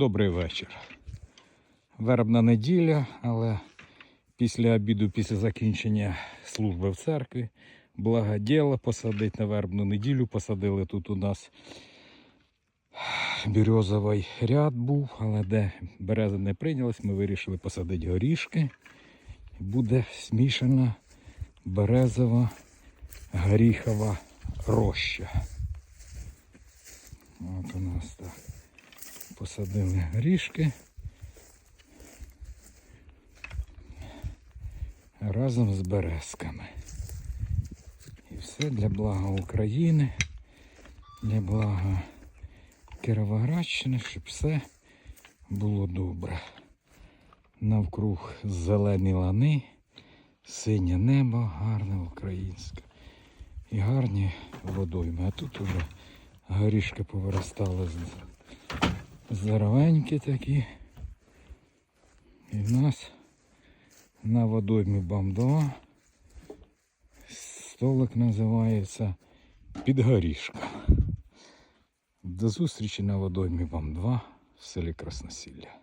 Добрий вечір. Вербна неділя, але після обіду, після закінчення служби в церкві, благоділо посадити на вербну неділю. Посадили тут у нас бірюзовий ряд був, але де береза не прийнялась, ми вирішили посадити горішки. Буде смішана березова горіхова роща. От у нас так. Посадили горішки. Разом з березками. І все для блага України, для блага Кіровоградщини, щоб все було добре. Навкруг зелені лани, синє небо, гарне українське. І гарні водойми. А тут уже горішки повиростали з здоровенькі такі. І в нас на водоймі БАМ-2 столик називається Підгорішка. До зустрічі на водоймі БАМ-2 в селі Красносілля.